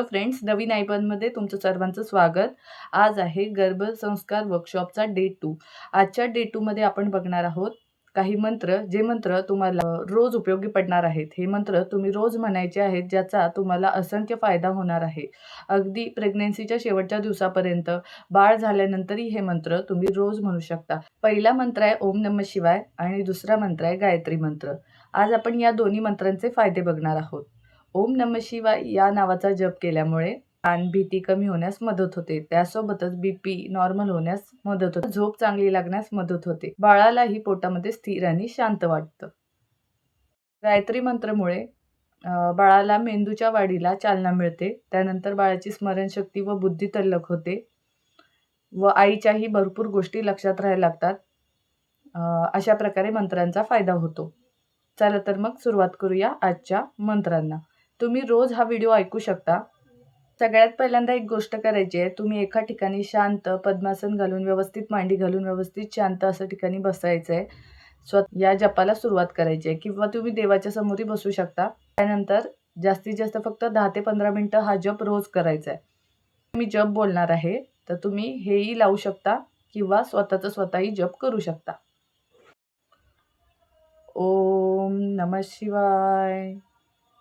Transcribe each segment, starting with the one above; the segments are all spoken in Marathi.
फ्रेंड्स नवीन आयबनमध्ये तुमचं सर्वांचं स्वागत. आज आहे गर्भसंस्कार वर्कशॉपचा डे टू आजच्या डे टूमध्ये आपण बघणार आहोत काही मंत्र जे मंत्र तुम्हाला रोज उपयोगी पडणार आहेत हे मंत्र तुम्ही रोज म्हणायचे आहेत ज्याचा तुम्हाला असंख्य फायदा होणार आहे. अगदी प्रेग्नेन्सीच्या शेवटच्या दिवसापर्यंत बाळ झाल्यानंतरही हे मंत्र तुम्ही रोज म्हणू शकता. पहिला मंत्र आहे ओम नम शिवाय आणि दुसरा मंत्र आहे गायत्री मंत्र. आज आपण या दोन्ही मंत्रांचे फायदे बघणार आहोत. ओम नम शिवाय या नावाचा जप केल्यामुळे ताण भीती कमी होण्यास मदत होते. त्यासोबतच बीपी नॉर्मल होण्यास मदत होते. झोप चांगली लागण्यास मदत होते. बाळालाही पोटामध्ये स्थिर आणि शांत वाटतं. गायत्री मंत्रामुळे बाळाला मेंदूच्या वाढीला चालना मिळते. त्यानंतर बाळाची स्मरणशक्ती व बुद्धी तल्लख होते व आईच्याही भरपूर गोष्टी लक्षात राहायला लागतात. अशा प्रकारे मंत्रांचा फायदा होतो. चला तर मग सुरुवात करूया आजच्या मंत्रांना. तुम्ही रोज हा व्हिडिओ ऐकू शकता. सगळ्यात पहिल्यांदा एक गोष्ट करायची आहे तुम्ही एका ठिकाणी शांत पद्मासन घालून व्यवस्थित मांडी घालून व्यवस्थित शांत असं ठिकाणी बसायचं आहे. स्व या जपाला सुरुवात करायची आहे किंवा तुम्ही देवाच्या समोरही बसू शकता. त्यानंतर जास्तीत जास्त फक्त दहा ते पंधरा मिनटं हा जप रोज करायचा आहे. मी जप बोलणार आहे तर तुम्ही हेही लावू शकता किंवा स्वतःचं स्वतःही जप करू शकता. ओम नमः शिवाय.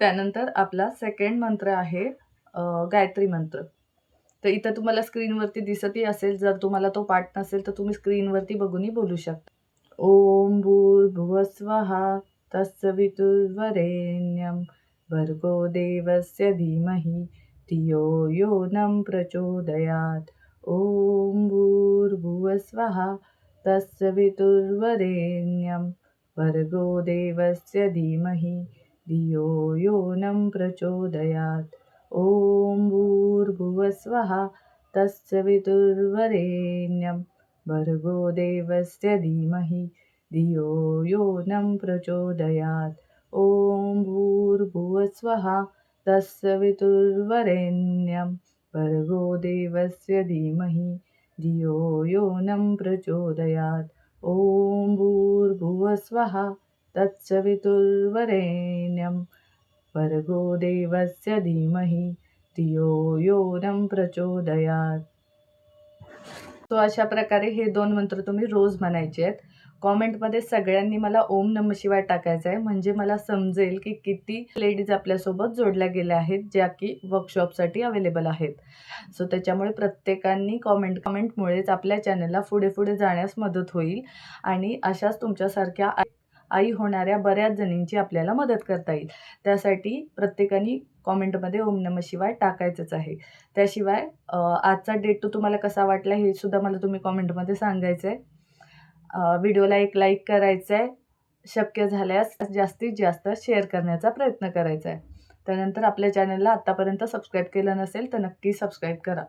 त्यानंतर आपला सेकंड मंत्र आहे गायत्री मंत्र. तर इथं तुम्हाला स्क्रीनवरती दिसतही असेल जर तुम्हाला तो पाठ नसेल तर तुम्ही स्क्रीनवरती बघूनही बोलू शकता. ओम भूर्भुवस्वहा तत्सवितुर्वरेण्यं भर्गो देवस्य धीमहि धियो यो नं प्रचोदयात् ॐ भूर्भुवस्वहा तत्सवितुर्वरेण्यं भर्गो देवस्य धीमहि धियो यो नं प्रचोदयात्। ॐ भूर्भुवस्वः तत्सवितुर्वरेण्यं भर्गो देवस्य धीमहि धियो यो नं प्रचोदयात्। ॐ भूर्भुवस्वः तत्सवितुर्वरेण्यं भर्गो देवस्य धीमहि धियो यो नं प्रचोदयात्। ॐ भूर्भुवस्वः तत्सवितुर्वरेण्यं भर्गो देवस्य धीमहि धियो यो नं प्रचोदयात्। तो अशा प्रकारे हे दोन मंत्र तुम्ही रोज म्हणायचे आहेत. कॉमेंटमध्ये सगळ्यांनी मला ओम नम शिवाय टाकायचं आहे. म्हणजे मला समजेल की किती लेडीज आपल्यासोबत जोडल्या गेल्या आहेत ज्या की वर्कशॉपसाठी अवेलेबल आहेत. सो त्याच्यामुळे प्रत्येकांनी कॉमेंट कमेंटमुळेच आपल्या चॅनलला पुढे पुढे जाण्यास मदत होईल. आणि अशाच तुमच्यासारख्या आई होणाऱ्या बऱ्याच जणींची आपल्याला मदत करता येईल. त्यासाठी प्रत्येकाने कॉमेंटमध्ये ओम नम शिवाय टाकायचंच आहे. त्याशिवाय आजचा डेट तो तुम्हाला कसा वाटला हे सुद्धा मला तुम्ही कॉमेंटमध्ये सांगायचं आहे व्हिडिओला एक लाईक करायचं आहे शक्य झाल्यास जास्तीत जास्त शेअर करण्याचा प्रयत्न करायचा आहे त्यानंतर आपल्या चॅनलला आत्तापर्यंत सबस्क्राईब केलं नसेल तर नक्की सबस्क्राईब करा.